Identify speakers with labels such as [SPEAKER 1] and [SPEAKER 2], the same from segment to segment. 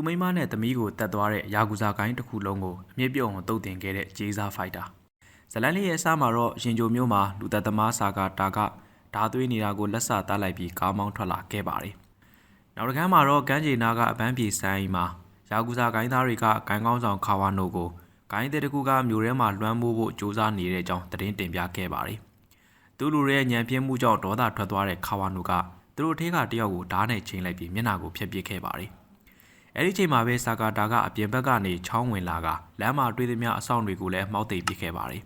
[SPEAKER 1] သူမိန်းမနဲ့သမီးကိုတတ်သွားတဲ့ယာကူဇာကိုင်းတစ်ခုလုံးကိုအမြင့်ပြုံအောင်တုတ်တင်ခဲ့တဲ့ဂျေးစားဖိုက်တာဇလန်လေးရဲ့အစမှာတော့ရင်ဂျိုမျိုးမှာလူသက်သမားစာကတာကဓာသွေးနေတာကိုလက်ဆတားလိုက်ပြီးကားမောင်းထွက်လာခဲ့ပါတယ်နောက်တစ်ခါမှာတော့ကမ်းခြေနာကအပန်းပြေဆိုင်မှာယာကူဇာကိုင်းသားတွေကဂိုင်းကောင်းဆောင်ခါဝါနိုကိုဂိုင်းတဲ့တကူကမျိုးထဲမှာလွှမ်းမိုးဖို့စ조사နေတဲ့အကြောင်းသတင်းတင်ပြခဲ့ပါတယ်သူလူရဲ့ညံပြင်းမှုကြောင့်ဒေါသထွက်သွားတဲ့ခါဝါနိုကသူတို့အထက်ကတယောက်ကိုဓာတ်နဲ့ချိန်လိုက်ပြီးမျက်နှာကိုဖျက်ပစ်ခဲ့ပါတယ် အဲ့ဒီချိန်မှာပဲစာကာတာကအပြင်ဘက်ကနေချောင်းဝင်လာကလမ်းမှာတွေ့သမျှအဆောင်တွေကိုလည်းမှောက်သိပ်ပစ်ခဲ့ပါတယ်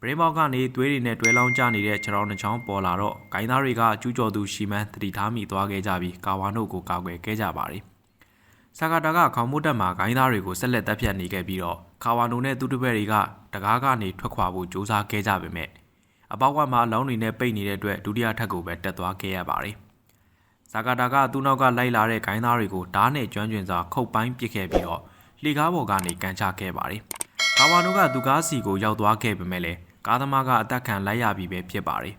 [SPEAKER 1] ပရိမောက်ကနေသွေးတွေနဲ့တွဲလောင်းကျနေတဲ့ခြေထောက်နှချောင်းပေါ်လာတော့ဂိုင်းသားတွေကကျူးကျော်သူရှီမန်းတတိထားမိသွားခဲ့ကြပြီးကာဝါနိုကိုကာကွယ်ခဲ့ကြပါတယ်။စာကာတာကခေါင်းမိုးတက်မှာဂိုင်းသားတွေကိုဆက်လက်တပ်ဖြတ်နေခဲ့ပြီးတော့ကာဝါနိုနဲ့သူတပည့်တွေကတကားကနေထွက်ခွာဖို့ကြိုးစားခဲ့ကြပေမဲ့အပေါက်ကမှအလောင်းတွေနဲ့ပိတ်နေတဲ့အတွက်ဒုတိယထပ်ကိုပဲတက်သွားခဲ့ရပါတယ်။ စာကာတာကသူ့နောက်ကလိုက်လာတဲ့ဂိုင်းသားတွေကိုဓာတ်နဲ့ကျွမ်းကျင်စွာခုတ်ပိုင်းပစ်ခဲ့ပြီးတော့လှေကားပေါ်ကနေကန်ချခဲ့ပါတယ်။ကာဝါနိုကသူကားစီကိုရောက်သွားခဲ့ပေမဲ့လည်းကားသမားကအသက်ခံလိုက်ရပြီပဲဖြစ်ပါတယ်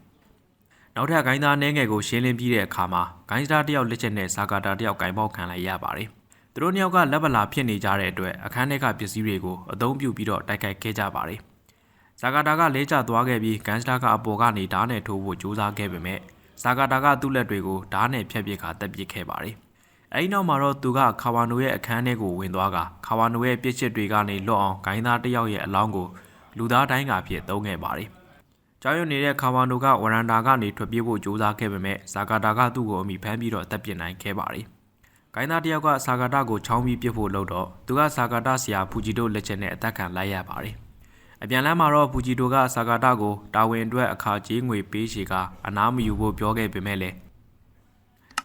[SPEAKER 1] ။နောက်ထပ်ဂိုင်းသားနှဲငယ်ကိုရှင်းလင်းပြီးတဲ့အခါမှာဂိုင်းစတာတယောက်လက်ချက်နဲ့စာကာတာတယောက်ဂိုင်းပေါက်ခံလိုက်ရပါတယ်။သူတို့နှစ်ယောက်ကလက်ပလာဖြစ်နေကြတဲ့အတွက်အခန်းထဲကပစ္စည်းတွေကိုအသုံးပြုပြီးတော့တိုက်ခိုက်ခဲ့ကြပါတယ်။စာကာတာကလဲကျသွားခဲ့ပြီးဂိုင်းစတာကအပေါ်ကနေဓာတ်နဲ့ထိုးဖို့ကြိုးစားခဲ့ပေမဲ့ စာကာတာကသူ့လက်တွေကိုဓာတ်နဲ့ဖျက်ပစ်ခါတက်ပစ်ခဲ့ပါတယ်။အဲဒီနောက်မှာတော့သူကခါဝါနိုရဲ့အခန်းထဲကိုဝင်သွားကခါဝါနိုရဲ့ပြစ်ချစ်တွေကနေလွတ်အောင်ဂိုင်းသားတယောက်ရဲ့အလောင်းကိုလူသားတိုင်းကဖြစ်သုံးခဲ့ပါတယ်။ကြောင်ရွံ့နေတဲ့ခါဝါနိုကဝရန်တာကနေထွက်ပြေးဖို့ကြိုးစားခဲ့ပေမဲ့ဇာကာတာကသူ့ကိုအမိဖမ်းပြီးတော့တပ်ပစ်နိုင်ခဲ့ပါတယ်။ဂိုင်းသားတယောက်ကဇာကာတာကိုချောင်းပြီးပြစ်ဖို့လုပ်တော့သူကဇာကာတာဆရာဖူဂျီတိုလက်ချက်နဲ့အသက်ခံလိုက်ရပါတယ်။ အပြန်လမ်းမှာတော့ဖူဂျီတိုကဇာကာတာကိုတာဝန်အတွက်အခါကြီးငွေပေးချေကအနားမယူဖို့ပြောခဲ့ပေမဲ့လည်း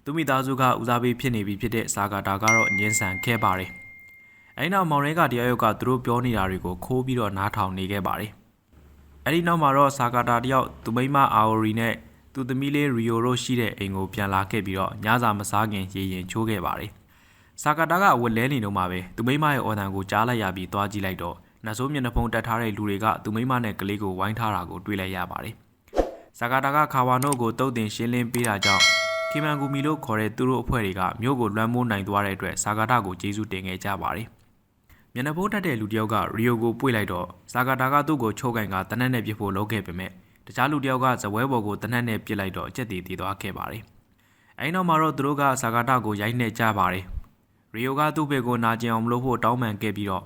[SPEAKER 1] သူမိသားစုကဦးစားပေးဖြစ်နေပြီဖြစ်တဲ့ဇာကာတာကတော့ညှင်းဆန်ခဲ့ပါတယ်။အဲဒီနောက်မောင်ရဲကတရားရုပ်ကသူတို့ပြောနေတာတွေကိုခိုးပြီးတော့နားထောင်နေခဲ့ပါတယ်။အဲဒီနောက်မှာတော့ဇာကာတာတယောက်သူမိမအာအိုရီနဲ့သူသမီးလေးရီယိုတို့ရှိတဲ့အိမ်ကိုပြန်လာခဲ့ပြီးတော့ညစာမစားခင်ရေရင်ချိုးခဲ့ပါတယ်။ဇာကာတာကဝက်လဲနေတော့မှပဲသူမိမရဲ့အော်တန်ကိုကြားလိုက်ရပြီးသွားကြည့်လိုက်တော့ နတ်ဆိုးမျက်နှာဖုံးတက်ထားတဲ့လူတွေကသူမိမနဲ့ကလေးကိုဝိုင်းထားတာကိုတွေ့လိုက်ရပါတယ်။ဇာကာတာကခါဝါနိုကိုတုတ်တင်ရှင်းလင်းပေးတာကြောင့်ခီမန်ဂူမီလို့ခေါ်တဲ့သူတို့အဖွဲ့တွေကမြို့ကိုလွှမ်းမိုးနိုင်သွားတဲ့အတွက်ဇာကာတာကိုကျေးဇူးတင်ခဲ့ကြပါတယ်။မျက်နှာဖုံးတက်တဲ့လူတယောက်ကရီယိုကိုပွေ့လိုက်တော့ဇာကာတာကသူ့ကိုချိုးကင်ကတနက်နဲ့ပြစ်ဖို့လုပ်ခဲ့ပေမဲ့တခြားလူတယောက်ကဇပွဲပေါ်ကိုတနက်နဲ့ပြစ်လိုက်တော့အကျက်တီတည်သွားခဲ့ပါတယ်။အဲဒီနောက်မှာတော့သူတို့ကဇာကာတာကိုရိုက်နှက်ကြပါတယ်။ရီယိုကသူ့ဘက်ကိုနာကျင်အောင်မလုပ်ဖို့တောင်းပန်ခဲ့ပြီးတော့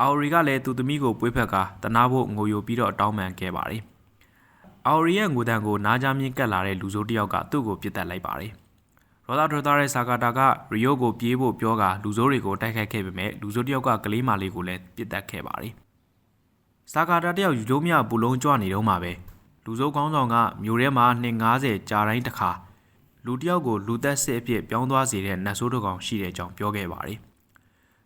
[SPEAKER 1] အာအိုရီကလည်းသူ့သမီးကိုပွေးဖက်ကတနာဖို့ငိုယိုပြီးတော့တောင်းပန်ခဲ့ပါတယ်။အာအိုရီရဲ့ငိုတံကိုနားကြမြင့်ကတ်လာတဲ့လူစိုးတစ်ယောက်ကသူ့ကိုပြစ်တက်လိုက်ပါတယ်။ရောသာထရသားတဲ့ဆာကာတာကရီယိုကိုပြေးဖို့ပြောကလူစိုးတွေကိုတိုက်ခိုက်ခဲ့ပေမဲ့လူစိုးတစ်ယောက်ကကလေးမလေးကိုလည်းပြစ်တက်ခဲ့ပါတယ်။ဆာကာတာတယောက်ယူကျုံးမြပူလုံးကြွနေတော့မှပဲလူစိုးကောင်းဆောင်ကမြို့ထဲမှာ250ကြာတိုင်းတစ်ခါလူတယောက်ကိုလူသက်စစ်အဖြစ်ပြောင်းသွားစေတဲ့နတ်ဆိုးတစ်ကောင်ရှိတဲ့အကြောင်းပြောခဲ့ပါတယ်။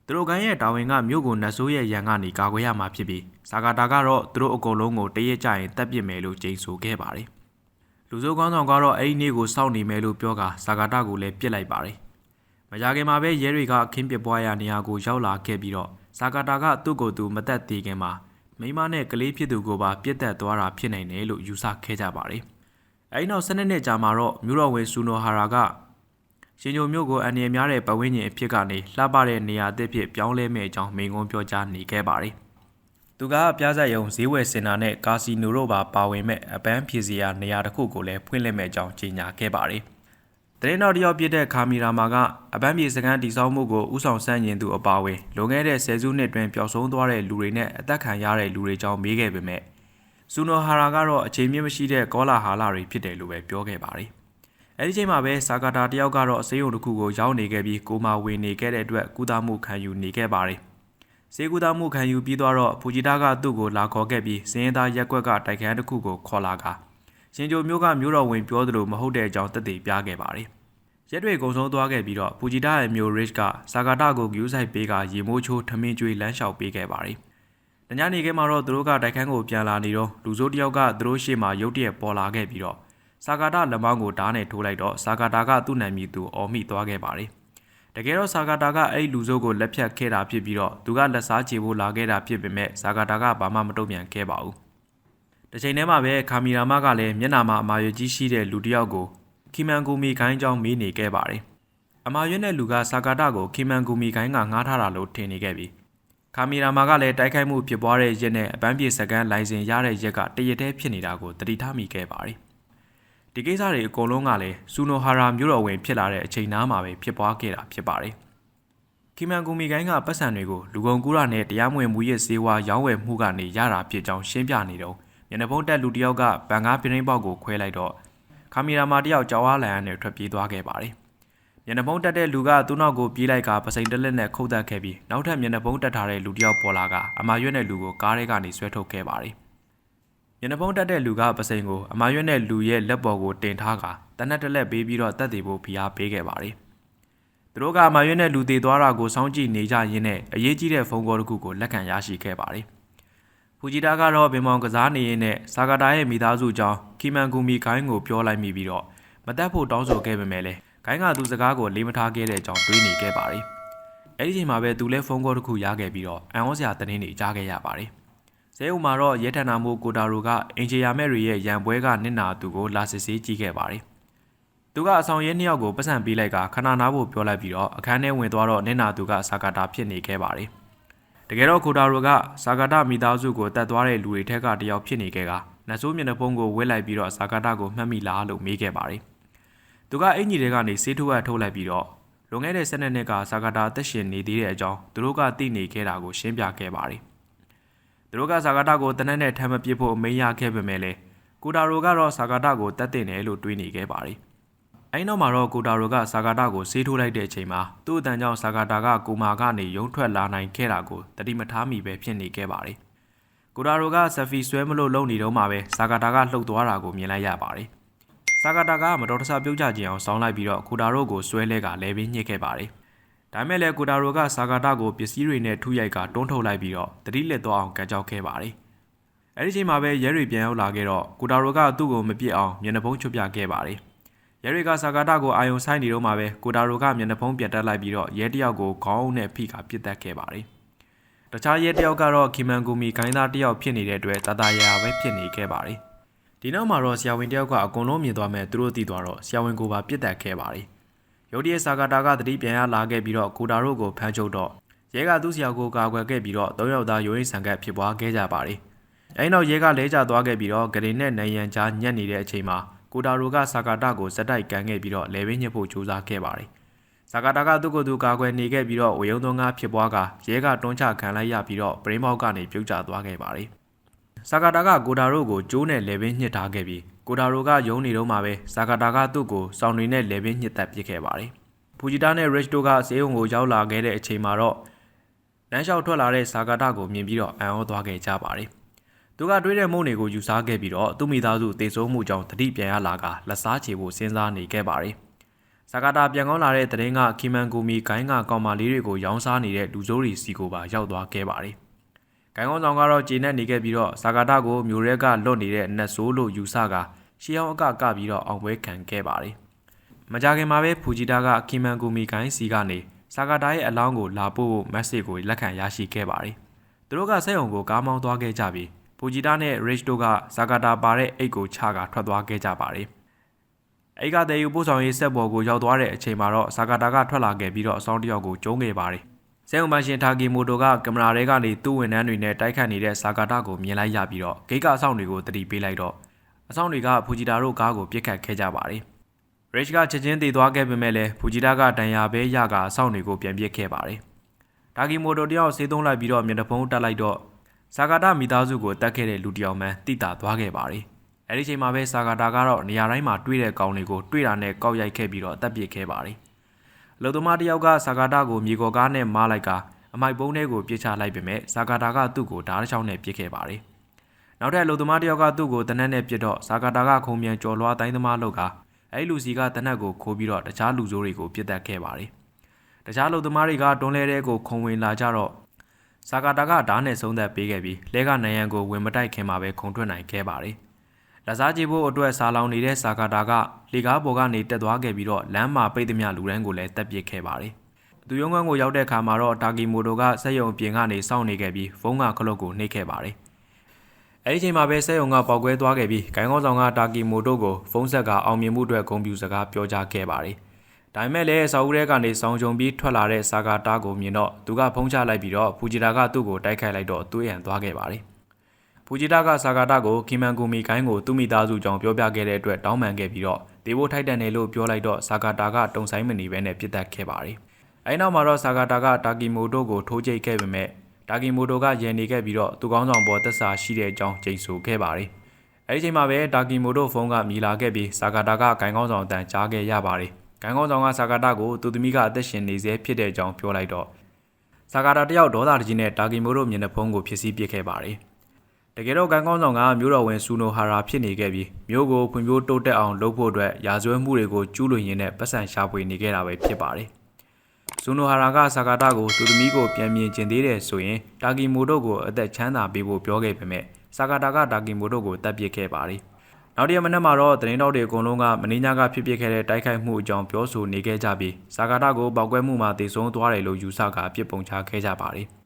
[SPEAKER 1] သူတို့ကိုင်းရဲ့တာဝန်ကမြို့ကိုနတ်ဆိုးရဲ့ရန်ကနေကာကွယ်ရမှာဖြစ်ပြီးဇာကာတာကတော့သူတို့အကုန်လုံးကိုတရက်ကြရင်တပ်ပစ်မယ်လို့ကြိမ်ဆိုခဲ့ပါတယ်။လူစိုးကောင်းဆောင်ကတော့အဲ့ဒီနေ့ကိုစောင့်နေမယ်လို့ပြောကဇာကာတာကိုလည်းပြစ်လိုက်ပါတယ်။မကြခင်မှာပဲရဲတွေကအခင်းပစ်ပွားရာနေရာကိုရောက်လာခဲ့ပြီးတော့ဇာကာတာကသူ့ကိုယ်သူမသက်သေးခင်မှာမိမနဲ့ကလေးဖြစ်သူကိုပါပြစ်တက်သွားတာဖြစ်နိုင်တယ်လို့ယူဆခဲ့ကြပါတယ်။အဲဒီနောက်၁၂နှစ်ကြာမှာတော့မြို့တော်ဝင်ဆူနိုဟာရာက ရှင်ညိုမျိုးကိုအနေများတဲ့ပတ်ဝန်းကျင်အဖြစ်ကနေလှပတဲ့နေရာအသစ်ဖြစ်ပြောင်းလဲမဲ့အကြောင်းမိန့်ခွန်းပြောကြားနေခဲ့ပါတယ်။သူကပြားဆက်ယုံဈေးဝယ်စင်တာနဲ့ကာစီနိုတို့ပါပါဝင်မဲ့အပန်းဖြည့်စရာနေရာတစ်ခုကိုလည်းဖွင့်လှစ်မဲ့အကြောင်းကြေညာခဲ့ပါတယ်။တရင်တော်တယောက်ပြစ်တဲ့ခါမီရာမာကအပန်းပြေစကန်တိစောင်းမှုကိုဥဆောင်ဆန့်ကျင်သူအပါအဝင်လွန်ခဲ့တဲ့ဆယ်စုနှစ်တွင်ပျောက်ဆုံးသွားတဲ့လူတွေနဲ့အသက်ခံရတဲ့လူတွေကြောင့်မေးခဲ့ပေမဲ့ဆူနိုဟာရာကတော့အချိန်မြင့်မရှိတဲ့ကောလာဟာလာတွေဖြစ်တယ်လို့ပဲပြောခဲ့ပါတယ်။ အဲဒီချိန်မှာပဲစာကာတာတယောက်ကတော့အစေးရုံတစ်ခုကိုရောက်နေခဲ့ပြီးကိုမာဝင်နေခဲ့တဲ့အတွက်ကုသမှုခံယူနေခဲ့ပါတယ်။စေကုသမှုခံယူပြီးတော့ဖူဂျီတာကသူ့ကိုလာခေါ်ခဲ့ပြီးစင်းရဲသားရက်ကွက်ကတိုက်ခန်းတစ်ခုကိုခေါ်လာကရှင်ဂျိုမျိုးကမျိုးတော်ဝင်ပြောသလိုမဟုတ်တဲ့အကြောင်းသက်သေပြခဲ့ပါတယ်။ရက်တွေကုံဆုံးသွားခဲ့ပြီးတော့ဖူဂျီတာရဲ့မျိုးရစ်ကစာကာတာကိုဂယူးဆိုင်ပေးကရေမိုးချိုးထမင်းကျွေးလမ်းလျှောက်ပေးခဲ့ပါတယ်။တညနေခင်းမှာတော့သူတို့ကတိုက်ခန်းကိုပြန်လာနေတော့လူစိုးတယောက်ကသူတို့ရှေ့မှာရုတ်တရက်ပေါ်လာခဲ့ပြီးတော့ စာကာတာလက်မောင်းကိုဓာတ်နဲ့ထိုးလိုက်တော့စာကာတာကသူ့နာမည်သူအော်မိသွားခဲ့ပါတယ်။တကယ်တော့စာကာတာကအဲ့လူစိုးကိုလက်ဖြတ်ခဲ့တာဖြစ်ပြီးတော့သူကလက်စားချေဖို့လာခဲ့တာဖြစ်ပေမဲ့စာကာတာကဘာမှမတုံ့ပြန်ခဲ့ပါဘူး။တစ်ချိန်တည်းမှာပဲခါမီရာမကလည်းမျက်နာမှာအမာရွကြီးရှိတဲ့လူတစ်ယောက်ကိုခီမန်ကူမီခိုင်းကြောင်းမေးနေခဲ့ပါတယ်။အမာရွက်တဲ့လူကစာကာတာကိုခီမန်ကူမီကိုင်းကငှားထားတာလို့ထင်နေခဲ့ပြီးကာမီရာမာကလည်းတိုက်ခိုက်မှုဖြစ်ပွားတဲ့ရက်နဲ့အပန်းပြေစကန်လိုင်စင်ရတဲ့ရက်ကတရက်တည်းဖြစ်နေတာကိုတတိထားမိခဲ့ပါတယ်။ ဒီကိစ္စတွေအကုန်လုံးကလည်းစူနိုဟာရာမြို့တော်ဝင်ဖြစ်လာတဲ့အချိန်နားမှာပဲဖြစ်ပွားခဲ့တာဖြစ်ပါတယ်။ခီမန်ကူမီကိုင်းကပတ်စံတွေကိုလူကုန်ကူးတာနဲ့တရားမဝင်မူရစ်စေဝါရောင်းဝယ်မှုကနေရတာဖြစ်ကြောင်းရှင်းပြနေတော့မျက်နှာဖုံးတက်လူတစ်ယောက်ကဗန်ကားပြင်းပေါက်ကိုခွဲလိုက်တော့ကာမီရာမာတစ်ယောက်ကြောက်အားလန်နဲ့ထွက်ပြေးသွားခဲ့ပါတယ်။မျက်နှာဖုံးတက်တဲ့လူကသူ့နောက်ကိုပြေးလိုက်ကပစိန်တက်လက်နဲ့ခုတ်တက်ခဲ့ပြီးနောက်ထပ်မျက်နှာဖုံးတက်ထားတဲ့လူတစ်ယောက်ပေါ်လာကအမာရွက်တဲ့လူကိုကားထဲကနေဆွဲထုတ်ခဲ့ပါတယ်။ မျက်နှာဖုံးတက်တဲ့လူကပစိန်ကိုအမာရွက်တဲ့လူရဲ့လက်ပေါ်ကိုတင်ထားကတနက်တက်လက်ပေးပြီးတော့တက်တည်ဖို့ဖိအားပေးခဲ့ပါတယ်။သူတို့ကအမာရွက်တဲ့လူသေးသွားတာကိုစောင့်ကြည့်နေကြရင်းနဲ့အရေးကြီးတဲ့ဖုန်းကောတစ်ခုကိုလက်ခံရရှိခဲ့ပါတယ်။ဖူဂျီတာကတော့ဘင်မောင်ကစားနေရင်းနဲ့စာကာတာရဲ့မိသားစုကြောင့်ကီမန်ကူမီခိုင်းကိုပြောလိုက်မိပြီးတော့မတက်ဖို့တောင်းဆိုခဲ့ပေမဲ့လည်းခိုင်းကသူစကားကိုလေးမထားခဲ့တဲ့အကြောင်းတွေးနေခဲ့ပါတယ်။အဲဒီချိန်မှာပဲသူလည်းဖုန်းကောတစ်ခုရခဲ့ပြီးတော့အန်ဩစရာသတင်းတွေကြားခဲ့ရပါတယ်။ ဇဲအုံမှာတော့ရဲထန်နာမိုကိုတာရိုကအင်ဂျီယာမဲ့တွေရဲ့ရန်ပွဲကနစ်နာသူကိုလာစစ်ဆေးကြည့်ခဲ့ပါတယ်။သူကအဆောင်ရဲနှစ်ယောက်ကိုပတ်စံပေးလိုက်ကခဏနာဖို့ပြောလိုက်ပြီးတော့အခန်းထဲဝင်သွားတော့နစ်နာသူကစာကာတာဖြစ်နေခဲ့ပါတယ်။တကယ်တော့ကိုတာရိုကစာကာတာမိသားစုကိုတတ်သွားတဲ့လူတွေထက်ကတယောက်ဖြစ်နေခဲ့ကနတ်ဆိုးမျက်နှာဖုံးကိုဝှက်လိုက်ပြီးတော့စာကာတာကိုမှတ်မိလားလို့မေးခဲ့ပါတယ်။သူကအင်ကြီးတွေကနေစေးထုတ်ရထုတ်လိုက်ပြီးတော့လွန်ခဲ့တဲ့၁၂နှစ်ကစာကာတာအသက်ရှင်နေသေးတဲ့အကြောင်းသူတို့ကသိနေခဲ့တာကိုရှင်းပြခဲ့ပါတယ်။ သူတို့ကစာကာတာကိုတနက်နဲ့ထမ်းမပစ်ဖို့အမိန့်ရခဲ့ပေမဲ့လည်းကိုတာရိုကတော့စာကာတာကိုတတ်တင်တယ်လို့တွေးနေခဲ့ပါတယ်။အဲဒီနောက်မှာတော့ကိုတာရိုကစာကာတာကိုဆေးထိုးလိုက်တဲ့အချိန်မှာသူ့အတန်ကြောင့်စာကာတာကကိုမာကနေရုံထွက်လာနိုင်ခဲ့တာကိုတတိမထားမိပဲဖြစ်နေခဲ့ပါတယ်။ကိုတာရိုကဆဖီဆွဲမလို့လုံနေတော့မှပဲစာကာတာကလှုပ်သွားတာကိုမြင်လိုက်ရပါတယ်။စာကာတာကမတော်တဆပြုတ်ကျခြင်းအောင်ဆောင်းလိုက်ပြီးတော့ကိုတာရိုကိုဆွဲလဲကလဲပင်းညှစ်ခဲ့ပါတယ်။ ဒါမဲ့လည်းကိုတာရိုကစာကာတာကိုပစ္စည်းတွေနဲ့ထုရိုက်ကတွန်းထုတ်လိုက်ပြီးတော့တတိလက်သွားအောင်ကကြောက်ခဲ့ပါတယ်။အဲဒီချိန်မှာပဲရဲတွေပြန်ရောက်လာခဲ့တော့ကိုတာရိုကသူ့ကိုမပြစ်အောင်မျက်နှာဖုံးချွတ်ပြခဲ့ပါတယ်။ရဲတွေကစာကာတာကိုအာယုံဆိုင်နေတော့မှပဲကိုတာရိုကမျက်နှာဖုံးပြတ်တက်လိုက်ပြီးတော့ရဲတယောက်ကိုခေါင်းအုပ်နဲ့ဖိကပစ်တက်ခဲ့ပါတယ်။တခြားရဲတယောက်ကတော့ခီမန်ကူမီခိုင်းသားတယောက်ဖြစ်နေတဲ့အတွက်တတရာရာပဲဖြစ်နေခဲ့ပါတယ်။ဒီနောက်မှာတော့ဆရာဝန်တယောက်ကအကုန်လုံးမြင်သွားမဲ့သူတို့သိသွားတော့ဆရာဝန်ကိုပါပြစ်တက်ခဲ့ပါတယ်။ ရုတ်တရက်စာကာတာကတတိပြန်ရလာခဲ့ပြီးတော့ကိုတာတို့ကိုဖမ်းချုပ်တော့ရဲကသူ့ဆရာကိုကာကွယ်ခဲ့ပြီးတော့၃ယောက်သားရိုးရင်းဆန်ကပ်ဖြစ်ပွားခဲ့ကြပါတယ်။အဲဒီနောက်ရဲကလဲကျသွားခဲ့ပြီးတော့ဂရင်နဲ့နိုင်ရန်ကြားညက်နေတဲ့အချိန်မှာကိုတာရိုကစာကာတာကိုစက်တိုက်ကန်ခဲ့ပြီးတော့လေဘင်းညှစ်ဖို့ကြိုးစားခဲ့ပါတယ်။စာကာတာကသူ့ကိုယ်သူကာကွယ်နေခဲ့ပြီးတော့ဝေယုံသွန်းကားဖြစ်ပွားကရဲကတွန်းချခံလိုက်ရပြီးတော့ပရင်းပေါက်ကနေပြုတ်ကျသွားခဲ့ပါတယ်။စာကာတာကကိုတာရိုကိုကျိုးနဲ့လေဘင်းညှစ်ထားခဲ့ပြီး ကိုတာရိုကယုံနေတော့မှပဲစာကာတာကသူ့ကိုစောင်းတွေနဲ့လေဘင်းညှစ်သက်ပစ်ခဲ့ပါတယ်။ဖူဂျီတာနဲ့ရစ်တိုကဆေးရုံကိုရောက်လာခဲ့တဲ့အချိန်မှာတော့လမ်းလျှောက်ထွက်လာတဲ့စာကာတာကိုမြင်ပြီးတော့အံ့ဩသွားခဲ့ကြပါတယ်။သူကတွေးတဲ့မုံတွေကိုယူစားခဲ့ပြီးတော့သူ့မိသားစုတေဆုံးမှုကြောင့်တတိပြန်ရလာကလက်စားချေဖို့စဉ်းစားနေခဲ့ပါတယ်။စကာတာပြန်ကောင်းလာတဲ့တရင်ကခီမန်ကူမီဂိုင်းကကောင်မလေးတွေကိုရောင်းစားနေတဲ့လူစိုးရီစီကိုပါရောက်သွားခဲ့ပါတယ်။ ဂိုင်းကောင်းဆောင်ကတော့ဂျင်းနဲ့နေခဲ့ပြီးတော့စကာတာကိုမျိုးရဲကလွတ်နေတဲ့နတ်ဆိုးလို့ယူဆကရှီအောင်အကကပြီးတော့အောင်ပွဲခံခဲ့ပါတယ်။မကြခင်မှာပဲဖူဂျီတာကခီမန်ကူမီဂိုင်းစီကနေစကာတာရဲ့အလောင်းကိုလာပို့ဖို့မက်ဆေ့ကိုလက်ခံရရှိခဲ့ပါတယ်။သူတို့ကစက်ရုံကိုကားမောင်းသွားခဲ့ကြပြီးပူဂျီတာနဲ့ရစ်တိုကဇာကာတာပါတဲ့အိတ်ကိုချကထွက်သွားခဲ့ကြပါတယ်။အိတ်ကတည်းကပို့ဆောင်ရေးဆက်ပေါ်ကိုရောက်သွားတဲ့အချိန်မှာတော့ဇာကာတာကထွက်လာခဲ့ပြီးတော့အဆောင်တစ်ယောက်ကိုကျုံးခဲ့ပါတယ်။ စဲုံမရှင်တာဂီမိုတိုကကင်မရာထဲကနေသူ့ဝန်ထမ်းတွေနဲ့တိုက်ခတ်နေတဲ့ဇာကာတာကိုမြင်လိုက်ရပြီးတော့ဂိတ်ကအဆောင်တွေကိုတတိပေးလိုက်တော့အဆောင်တွေကဖူဂျီတာတို့ကားကိုပြစ်ခတ်ခဲ့ကြပါတယ်။ရစ်ကချက်ချင်းတည်သွားခဲ့ပေမဲ့လည်းဖူဂျီတာကတန်ရာပဲရကအဆောင်တွေကိုပြန်ပစ်ခဲ့ပါတယ်။တာဂီမိုတိုတယောက်ဆေးသုံးလိုက်ပြီးတော့မျက်နှာဖုံးတက်လိုက်တော့စာကာတာမိသားစုကိုတတ်ခဲ့တဲ့လူတစ်ယောက်မှတိတာသွားခဲ့ပါတယ်။အဲဒီချိန်မှာပဲစာကာတာကတော့နေရာတိုင်းမှာတွေ့တဲ့ကောင်တွေကိုတွေ့တာနဲ့ကောက်ရိုက်ခဲ့ပြီးတော့တပ်ပစ်ခဲ့ပါတယ်။ လူသမားတစ်ယောက်ကစာကာတာကိုမြေကော်ကားနဲ့မားလိုက်ကအမိုက်ပုံးထဲကိုပြစ်ချလိုက်ပေမဲ့စာကာတာကသူ့ကိုဓာတ်တစ်ချောင်းနဲ့ပြစ်ခဲ့ပါတယ်။နောက်ထပ်လူသမားတစ်ယောက်ကသူ့ကိုတနက်နဲ့ပြစ်တော့စာကာတာကခုံမြန်ကြော်လွားတိုင်းသမားလောက်ကအဲဒီလူစီကတနက်ကိုခိုးပြီးတော့တခြားလူဆိုးတွေကိုပြစ်တက်ခဲ့ပါတယ်။တခြားလူသမားတွေကတွန်းလဲတဲ့ကိုခုံဝင်လာကြတော့စာကာတာကဓာတ်နဲ့ဆုံးသက်ပေးခဲ့ပြီးလဲကနိုင်ရန်ကိုဝင်မတိုက်ခင်မှာပဲခုံထွက်နိုင်ခဲ့ပါတယ်။ လက်စားကြည့်ဖို့အတွက်စာလောင်နေတဲ့စာကာတာကလေကားပေါ်ကနေတက်သွားခဲ့ပြီးတော့လမ်းမှာပိတ်သမျှလူရန်ကိုလည်းတက်ပစ်ခဲ့ပါတယ်။သူရုံးခန်းကိုရောက်တဲ့အခါမှာတော့တာကီမိုတိုကစက်ရုံပြင်ကနေစောင့်နေခဲ့ပြီးဖုန်းကခလုတ်ကိုနှိပ်ခဲ့ပါတယ်။အဲဒီချိန်မှာပဲစက်ရုံကပေါက်ကွဲသွားခဲ့ပြီးဂိုင်းကောင်းဆောင်ကတာကီမိုတိုကိုဖုန်းဆက်ကအောင်မြင်မှုအတွက်ဂုဏ်ပြုစကားပြောကြားခဲ့ပါတယ်။ဒါပေမဲ့လည်းဆောက်ဦးထဲကနေဆောင်းကြုံပြီးထွက်လာတဲ့စာကာတာကိုမြင်တော့သူကဖုံးချလိုက်ပြီးတော့ဖူဂျီတာကသူ့ကိုတိုက်ခိုက်လိုက်တော့တွေးရန်သွားခဲ့ပါတယ်။ ဖူဂျီတာကစာကာတာကိုကီမန်ကူမီကိုင်းကိုသူ့မိသားစုကြောင့်ပြောပြခဲ့တဲ့အတွက်တောင်းပန်ခဲ့ပြီးတော့ဒေဘိုထိုက်တန်တယ်လို့ပြောလိုက်တော့စာကာတာကတုံဆိုင်မနေဘဲနဲ့ပြစ်တက်ခဲ့ပါတယ်။အဲဒီနောက်မှာတော့စာကာတာကတာကီမိုတိုကိုထိုးချိတ်ခဲ့ပေမဲ့တာကီမိုတိုကရန်နေခဲ့ပြီးတော့သူကောင်းဆောင်ပေါ်သက်စာရှိတဲ့အကြောင်းကြိတ်ဆိုခဲ့ပါတယ်။အဲဒီချိန်မှာပဲတာကီမိုတိုဖုန်းကမြည်လာခဲ့ပြီးစာကာတာကဂိုင်ကောင်းဆောင်အတန်ကြားခဲ့ရပါတယ်။ဂိုင်ကောင်းဆောင်ကစာကာတာကိုသူသမီးကအသက်ရှင်နေစေဖြစ်တဲ့အကြောင်းပြောလိုက်တော့စာကာတာတယောက်ဒေါသတကြီးနဲ့တာကီမိုတိုမျက်နှာဖုံးကိုဖြစ်စည်းပစ်ခဲ့ပါတယ်။ တကယ်တော့ဂိုင်ကောင်းဆောင်ကမျိုးတော်ဝင်ဆူနိုဟာရာဖြစ်နေခဲ့ပြီးမျိုးကိုဖွံ့ဖြိုးတိုးတက်အောင်လုပ်ဖို့အတွက်ရာဇဝဲမှုတွေကိုကျူးလွန်ရင်းနဲ့ပတ်စံရှာဖွေနေခဲ့တာပဲဖြစ်ပါတယ်။ဆူနိုဟာရာကစာကာတာကိုသူသမီးကိုပြန်မြင်ကျင်သေးတယ်ဆိုရင်တာကီမိုတိုကိုအသက်ချမ်းသာပေးဖို့ပြောခဲ့ပေမဲ့စာကာတာကတာကီမိုတိုကိုတပ်ပစ်ခဲ့ပါတယ်။နောက်တရက်မနက်မှာတော့သတင်းတောက်တွေအကုန်လုံးကမင်းညာကဖြစ်ပစ်ခဲ့တဲ့တိုက်ခိုက်မှုအကြောင်းပြောဆိုနေခဲ့ကြပြီးစာကာတာကိုပောက်ကွဲမှုမှာတည်ဆုံသွားတယ်လို့ယူဆကပြစ်ပုံချခဲ့ကြပါတယ်။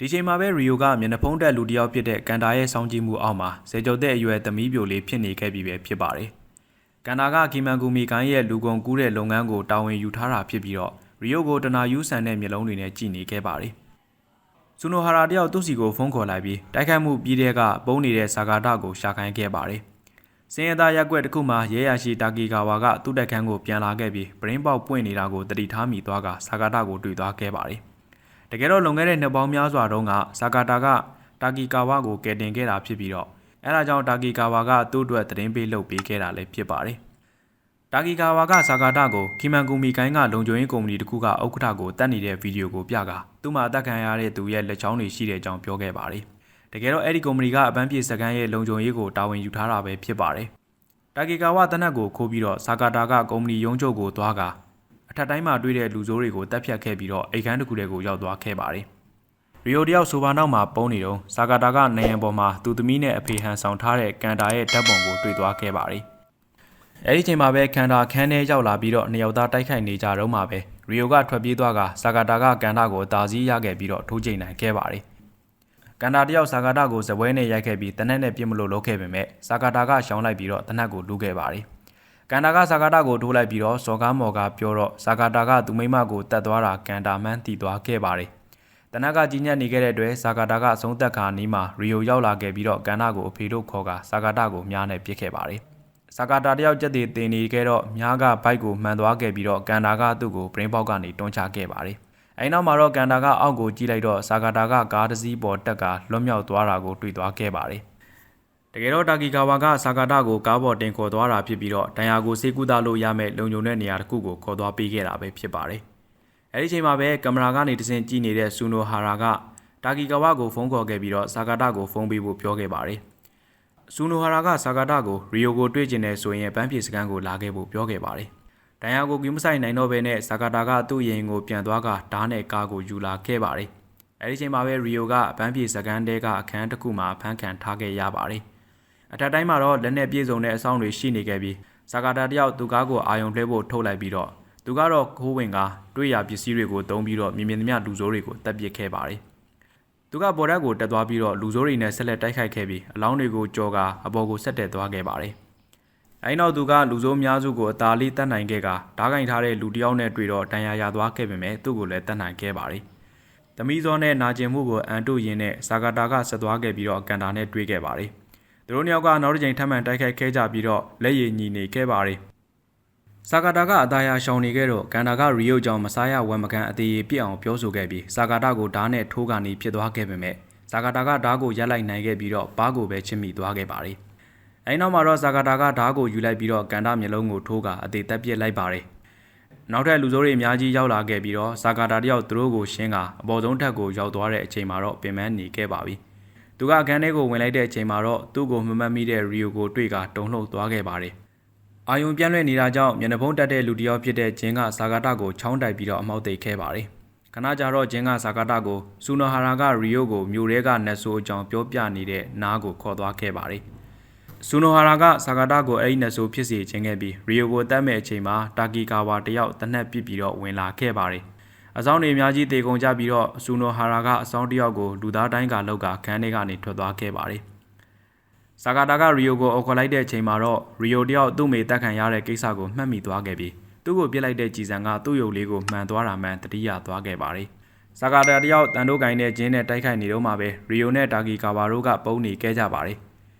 [SPEAKER 1] ဒီချိန်မှာပဲရီယိုကမျက်နှာဖုံးတက်လူတစ်ယောက်ဖြစ်တဲ့ကန်တာရဲ့စောင်းကြည့်မှုအောက်မှာစေကျော်တဲ့အရွယ်သမီးပြိုလေးဖြစ်နေခဲ့ပြီပဲဖြစ်ပါတယ်။ကန်တာကကီမန်ကူမီကိုင်းရဲ့လူကုန်ကူးတဲ့လုပ်ငန်းကိုတာဝန်ယူထားတာဖြစ်ပြီးတော့ရီယိုကိုတနာယူဆန်တဲ့မျက်လုံးတွေနဲ့ကြည့်နေခဲ့ပါတယ်။ဆူနိုဟာရာတယောက်သူ့စီကိုဖုန်းခေါ်လိုက်ပြီးတိုက်ခိုက်မှုပြီးတဲ့ကပုံနေတဲ့ဇာကာတာကိုရှာခိုင်းခဲ့ပါတယ်။စင်ရသားရက်ွက်တစ်ခုမှာရဲရရှိတာကီကာဝါကသူ့တက်ခန်းကိုပြန်လာခဲ့ပြီးဘရင်းပေါက်ပွင့်နေတာကိုတတိထားမိသွားကဇာကာတာကိုတွေ့သွားခဲ့ပါတယ်။ တကယ်တော့လွန်ခဲ့တဲ့နှစ်ပေါင်းများစွာတုန်းကဇာကာတာကတာကီကာဝါကိုကယ်တင်ခဲ့တာဖြစ်ပြီးတော့အဲဒါကြောင့်တာကီကာဝါကသူ့အတွက်သတင်းပေးလုပ်ပေးခဲ့တာလည်းဖြစ်ပါတယ်။တာကီကာဝါကဇာကာတာကိုကီမန်ကူမီကိုင်းကလုံခြုံရေးကုမ္ပဏီတစ်ခုကဥက္ကဋ္ဌကိုတတ်နေတဲ့ဗီဒီယိုကိုပြကသူ့မှာအသက်ခံရတဲ့သူရဲ့လက်ချောင်းတွေရှိတဲ့အကြောင်းပြောခဲ့ပါတယ်။တကယ်တော့အဲ့ဒီကုမ္ပဏီကအပန်းပြေစကန်ရဲ့လုံခြုံရေးကိုတာဝန်ယူထားတာပဲဖြစ်ပါတယ်။တာကီကာဝါတနက်ကိုခိုးပြီးတော့ဇာကာတာကကုမ္ပဏီရုံးချုပ်ကိုသွားက အထက်တိုင်းမှာတွေ့တဲ့လူဆိုးတွေကိုတပ်ဖြတ်ခဲ့ပြီးတော့အိတ်ခမ်းတစ်ခုတည်းကိုရောက်သွားခဲ့ပါတယ်။ရီယိုတယောက်ဆိုပါနောက်မှာပုံနေတော့ဇာကာတာကနေရန်ပေါ်မှာသူသမီးနဲ့အဖေဟန်ဆောင်ထားတဲ့ကန်တာရဲ့ဓာတ်ပုံကိုတွေ့သွားခဲ့ပါတယ်။အဲဒီချိန်မှာပဲကန်တာခန်းထဲရောက်လာပြီးတော့နှစ်ယောက်သားတိုက်ခိုက်နေကြတော့မှပဲရီယိုကထွက်ပြေးသွားကဇာကာတာကကန်တာကိုတာစည်းရခဲ့ပြီးတော့ထိုးချိန်နိုင်ခဲ့ပါတယ်။ကန်တာတယောက်ဇာကာတာကိုဇပွဲနဲ့ရိုက်ခဲ့ပြီးတနက်နဲ့ပြစ်မလို့လုပ်ခဲ့ပေမဲ့ဇာကာတာကရှောင်းလိုက်ပြီးတော့တနက်ကိုလူခဲ့ပါတယ်။ ကန်တာကဇာကာတာကိုထိုးလိုက်ပြီးတော့စော်ကားမော်ကပြောတော့ဇာကာတာကသူမိမကိုတတ်သွားတာကန်တာမှန်းတည်သွားခဲ့ပါတယ်။တနက်ကကြီးညက်နေခဲ့တဲ့အတွက်ဇာကာတာကအဆုံးသက်ခါနီးမှာရီယိုရောက်လာခဲ့ပြီးတော့ကန်တာကိုအဖေတို့ခေါ်ကဇာကာတာကိုမြားနဲ့ပြစ်ခဲ့ပါတယ်။ဇာကာတာတယောက်ကြက်တည်တင်နေခဲ့တော့မြားကဘိုက်ကိုမှန်သွားခဲ့ပြီးတော့ကန်တာကသူ့ကိုဘရင်းပေါက်ကနေတွန်းချခဲ့ပါတယ်။အဲဒီနောက်မှာတော့ကန်တာကအောက်ကိုကြည့်လိုက်တော့ဇာကာတာကကားတစ်စီးပေါ်တက်ကလွတ်မြောက်သွားတာကိုတွေ့သွားခဲ့ပါတယ်။ တကယ်တော့တာကီကာဝါကဇာကာတာကိုကားပေါ်တင်ခေါ်သွားတာဖြစ်ပြီးတော့ဒဏ်ရာကိုစေကူတာလို့ရမယ့်လုံခြုံတဲ့နေရာတစ်ခုကိုခေါ်သွားပေးခဲ့တာပဲဖြစ်ပါတယ်။အဲဒီချိန်မှာပဲကင်မရာကနေတစင်ကြည့်နေတဲ့ဆူနိုဟာရာကတာကီကာဝါကိုဖုန်းခေါ်ခဲ့ပြီးတော့ဇာကာတာကိုဖုန်းပေးဖို့ပြောခဲ့ပါတယ်။ဆူနိုဟာရာကဆာကာတာကိုရီယိုကိုတွေ့ကျင်တယ်ဆိုရင်ပန်းပြေစကန်ကိုလာခဲ့ဖို့ပြောခဲ့ပါတယ်။ဒန်ယာကိုကီမဆိုင်နိုင်တော့ဘဲနဲ့ဆာကာတာကသူ့ရင်ကိုပြန်သွားကဓားနဲ့ကားကိုယူလာခဲ့ပါတယ်။အဲဒီချိန်မှာပဲရီယိုကပန်းပြေစကန်တဲကအခန်းတစ်ခုမှာဖမ်းခံထားခဲ့ရပါတယ်။ အထက်တိုင်းမှာတော့လက်နဲ့ပြေဆုံးတဲ့အဆောင်တွေရှိနေခဲ့ပြီးဆာကာတာတယောက်သူကားကိုအာယုံလှဲဖို့ထုတ်လိုက်ပြီးတော့သူကတော့ခိုးဝင်ကတွေ့ရပစ္စည်းတွေကိုတုံးပြီးတော့မြင်မြင်သမျှလူဆိုးတွေကိုတပ်ပစ်ခဲ့ပါတယ်။သူကပေါ်တက်ကိုတက်သွားပြီးတော့လူစိုးတွေနဲ့ဆက်လက်တိုက်ခိုက်ခဲ့ပြီးအလောင်းတွေကိုကြော်ကာအပေါ်ကိုဆက်တက်သွားခဲ့ပါတယ်။အဲဒီနောက်သူကလူစိုးများစုကိုအသာလေးတတ်နိုင်ခဲ့ကဓားကင်ထားတဲ့လူတစ်ယောက်နဲ့တွေ့တော့တန်ရာရသွားခဲ့ပေမဲ့သူ့ကိုလည်းတတ်နိုင်ခဲ့ပါတယ်။သမီးစောနဲ့နာကျင်မှုကိုအန်တုရင်းနဲ့ဇာကာတာကဆက်သွားခဲ့ပြီးတော့ကန်တာနဲ့တွေ့ခဲ့ပါတယ်။ သူတို့နှစ်ယောက်ကနောက်တစ်ချိန်ထပ်မံတိုက်ခိုက်ခဲ့ကြပြီးတော့လက်ရည်ညီနေခဲ့ပါတယ်။ဆာကာတာကအသားရရှောင်နေခဲ့တော့ကန်တာကရီယိုကြောင့်မစားရဝမ်မကန်အသေးပြစ်အောင်ပြောဆိုခဲ့ပြီးဆာကာတာကိုဓားနဲ့ထိုးကနေဖြစ်သွားခဲ့ပေမဲ့ဆာကာတာကဓားကိုရက်လိုက်နိုင်ခဲ့ပြီးတော့ဘားကိုပဲချစ်မိသွားခဲ့ပါတယ်။အဲဒီနောက်မှာတော့ဆာကာတာကဓားကိုယူလိုက်ပြီးတော့ကန်တာမျိုးလုံးကိုထိုးကအသေးတက်ပြစ်လိုက်ပါတယ်။နောက်ထပ်လူစိုးတွေအများကြီးရောက်လာခဲ့ပြီးတော့ဆာကာတာတယောက်သူတို့ကိုရှင်းကအပေါ်ဆုံးထပ်ကိုရောက်သွားတဲ့အချိန်မှာတော့ပင်ပန်းနေခဲ့ပါပြီ။ သူကအခန်းထဲကိုဝင်လိုက်တဲ့အချိန်မှာတော့သူ့ကိုမမှတ်မိတဲ့ရီယိုကိုတွေ့ကတုံ့လှုပ်သွားခဲ့ပါတယ်။အာယုံပြန့်လွင့်နေတာကြောင့်မျက်နှာဖုံးတက်တဲ့လူတစ်ယောက်ဖြစ်တဲ့ဂျင်းကဇာကာတာကိုချောင်းတိုက်ပြီးတော့အမောက်သိပ်ခဲ့ပါတယ်။ခဏကြာတော့ဂျင်းကဇာကာတာကိုစူနိုဟာရာကရီယိုကိုမြို့ရဲကနက်ဆိုအကြောင်းပြောပြနေတဲ့နားကိုခေါ်သွားခဲ့ပါတယ်။စူနိုဟာရာကဇာကာတာကိုအဲ့ဒီနက်ဆိုဖြစ်စီခြင်းခဲ့ပြီးရီယိုကိုတတ်မဲ့အချိန်မှာတာကီကာဝါတယောက်တနက်ပစ်ပြီးတော့ဝင်လာခဲ့ပါတယ်။ အဆောင်တွေအများကြီးတေကုန်ကြပြီးတော့စူနိုဟာရာကအဆောင်တယောက်ကိုလူသားတိုင်းကလောက်ကခန်းထဲကနေထွက်သွားခဲ့ပါတယ်။။ဇာကာတာကရီယိုကိုအော်ခေါ်လိုက်တဲ့အချိန်မှာတော့ရီယိုတယောက်သူ့မေတက်ခံရတဲ့ကိစ္စကိုမှတ်မိသွားခဲ့ပြီးသူသူ့ကိုပြစ်လိုက်တဲ့ကြည်စံကသူ့ရုပ်လေးကိုမှန်သွားတာမှန်တတိယသွားခဲ့ပါတယ်။ဇာကာတာတယောက်တန်တိုးကိုင်းတဲ့ဂျင်းနဲ့တိုက်ခိုက်နေတော့မှပဲရီယိုနဲ့တာကီကာဘာတို့ကပုံနေခဲ့ကြပါတယ်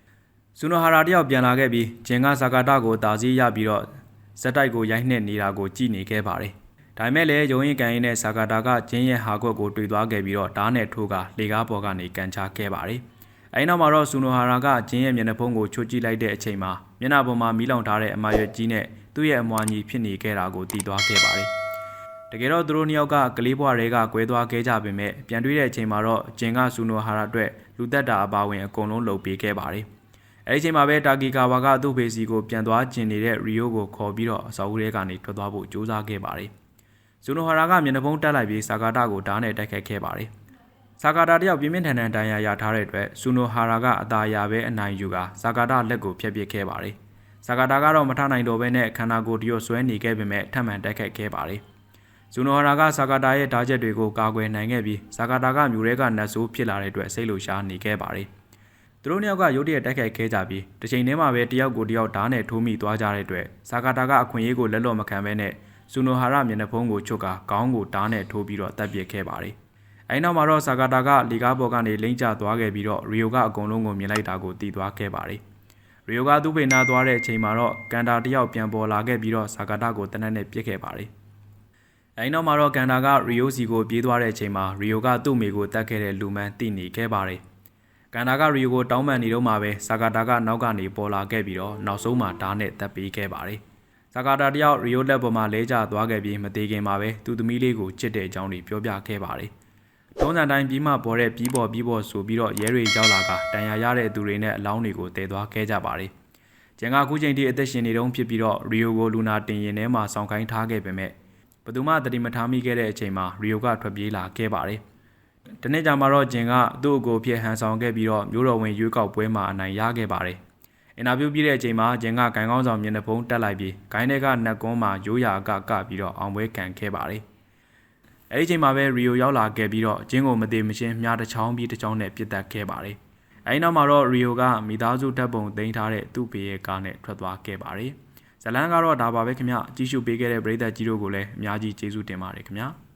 [SPEAKER 1] ။ဆူနိုဟာရာတယောက်ပြန်လာခဲ့ပြီးဂျင်းကဇာကာတာကိုတာစည်းရပြီးတော့ဇက်တိုက်ကိုရိုက်နှက်နေတာကိုကြည့်နေခဲ့ပါတယ်။ ဒါပေမဲ့လည်းရုံရင်ကန်ရင်နဲ့ဇာကာတာကဂျင်းရဲ့ဟာကွက်ကိုတွေ့သွားခဲ့ပြီးတော့ဓားနဲ့ထိုးကလေကားပေါ်ကနေကန်ချခဲ့ပါတယ်။အဲဒီနောက်မှာတော့ဆူနိုဟာရာကဂျင်းရဲ့မျက်နှာဖုံးကိုချိုးကြည့်လိုက်တဲ့အချိန်မှာမျက်နှာပေါ်မှာမီးလောင်ထားတဲ့အမာရွက်ကြီးနဲ့သူ့ရဲ့အမွှာညီဖြစ်နေခဲ့တာကိုသိသွားခဲ့ပါတယ်။တကယ်တော့သူတို့နှစ်ယောက်ကကလေးဘွားတွေကကွဲသွားခဲ့ကြပေမဲ့ပြန်တွေ့တဲ့အချိန်မှာတော့ဂျင်ကဆူနိုဟာရာအတွက်လူသက်တာအပါဝင်အကုန်လုံးလှုပ်ပေးခဲ့ပါတယ်။အဲဒီအချိန်မှာပဲတာကီကာဝါကသူ့ဖေစီကိုပြန်သွားကျင်နေတဲ့ရီယိုကိုခေါ်ပြီးတော့အစောဦးထဲကနေထွက်သွားဖို့ကြိုးစားခဲ့ပါတယ်။ ဆူနိုဟာရာကမျက်နှာဖုံးတက်လိုက်ပြီးစာကာတာကိုဓာတ်နဲ့တိုက်ခတ်ခဲ့ပါတယ်။စာကာတာတယောက်ပြင်းပြင်းထန်ထန်တန်ရာရထားတဲ့အတွက်ဆူနိုဟာရာကအသာရပဲအနိုင်ယူကစာကာတာလက်ကိုဖျက်ပစ်ခဲ့ပါတယ်။စာကာတာကတော့မထနိုင်တော့ဘဲနဲ့ခန္ဓာကိုယ်တရွတ်ဆွဲနေခဲ့ပေမဲ့ထပ်မံတိုက်ခတ်ခဲ့ပါတယ်။ဇူနိုဟာရာကစာကာတာရဲ့ဓာချက်တွေကိုကာကွယ်နိုင်ခဲ့ပြီးစာကာတာကမျိုးတွေကနတ်ဆိုးဖြစ်လာတဲ့အတွက်စိတ်လှုပ်ရှားနေခဲ့ပါတယ်။သူတို့နှစ်ယောက်ကရုတ်တရက်တိုက်ခိုက်ခဲ့ကြပြီးတစ်ချိန်တည်းမှာပဲတယောက်ကိုတယောက်ဓာတ်နဲ့ထိုးမိသွားကြတဲ့အတွက်စာကာတာကအခွင့်အရေးကိုလက်လွတ်မခံဘဲနဲ့ ဇူနိုဟာရာမျက်နှာဖုံးကိုချုပ်ကခေါင်းကိုဓာတ်နဲ့ထိုးပြီးတော့တပ်ပစ်ခဲ့ပါတယ်။အဲဒီနောက်မှာတော့စာကာတာကလီကားဘော်ကနေလိမ့်ကျသွားခဲ့ပြီးတော့ရီယိုကအကုန်လုံးကိုမြင်လိုက်တာကိုတည်သွားခဲ့ပါတယ်။ရီယိုကသူ့ဖေနာသွားတဲ့အချိန်မှာတော့ကန်တာတယောက်ပြန်ပေါ်လာခဲ့ပြီးတော့စာကာတာကိုတနက်နဲ့ပစ်ခဲ့ပါတယ်။အဲဒီနောက်မှာတော့ကန်တာကရီယိုစီကိုပြေးသွားတဲ့အချိန်မှာရီယိုကသူ့မိကိုတတ်ခဲ့တဲ့လူမန်းတည်နေခဲ့ပါတယ်။ကန်တာကရီယိုကိုတောင်းပန်နေတော့မှပဲစာကာတာကနောက်ကနေပေါ်လာခဲ့ပြီးတော့နောက်ဆုံးမှာဓာတ်နဲ့တပ်ပေးခဲ့ပါတယ်။ စာကာတာတယောက်ရီယိုလက်ပေါ်မှာလဲကျသွားခဲ့ပြီးမသေးခင်မှာပဲသူ့သမီးလေးကိုချစ်တဲ့အကြောင်းတွေပြောပြခဲ့ပါတယ်။ထုံးစံတိုင်းပြီးမှပေါ်တဲ့ပြီးပေါ်ပြီးပေါ်ဆိုပြီးတော့ရဲတွေရောက်လာကတန်ရာရတဲ့သူတွေနဲ့အလောင်းတွေကိုတည်သွားခဲ့ကြပါတယ်။ကျန်ကခုချိန်ထိအသက်ရှင်နေတုန်းဖြစ်ပြီးတော့ရီယိုကိုလူနာတင်ရင်ထဲမှာစောင့်ခိုင်းထားခဲ့ပေမဲ့ဘယ်သူမှတတိမထားမိခဲ့တဲ့အချိန်မှာရီယိုကထွက်ပြေးလာခဲ့ပါတယ်။ဒီနေ့ကျမှတော့ဂျင်ကသူ့အကိုဖြစ်ဟန်ဆောင်ခဲ့ပြီးတော့မျိုးတော်ဝင်ရွေးကောက်ပွဲမှာအနိုင်ရခဲ့ပါတယ်။ အင်တာဗျူးပြတဲ့အချိန်မှာဂျင်ကဂိုင်းကောင်းဆောင်မျက်နှာဖုံးတက်လိုက်ပြီးဂိုင်းတွေကနှက်ကွန်းမှာရိုးရာကကပြီးတော့အောင်ပွဲခံခဲ့ပါတယ်။အဲဒီအချိန်မှာပဲရီယိုရောက်လာခဲ့ပြီးတော့ဂျင်းကိုမသေးမချင်းမြားတစ်ချောင်းပြီးတစ်ချောင်းနဲ့ပြစ်တက်ခဲ့ပါတယ်။အဲဒီနောက်မှာတော့ရီယိုကမိသားစုတပ်ပုံတင်ထားတဲ့သူ့ဖေရဲ့ကားနဲ့ထွက်သွားခဲ့ပါတယ်။ဇလန်ကတော့ဒါပါပဲခင်ဗျကြည့်ရှုပေးခဲ့တဲ့ပရိသတ်ကြီးတို့ကိုလည်းအများကြီးကျေးဇူးတင်ပါတယ်ခင်ဗျာ။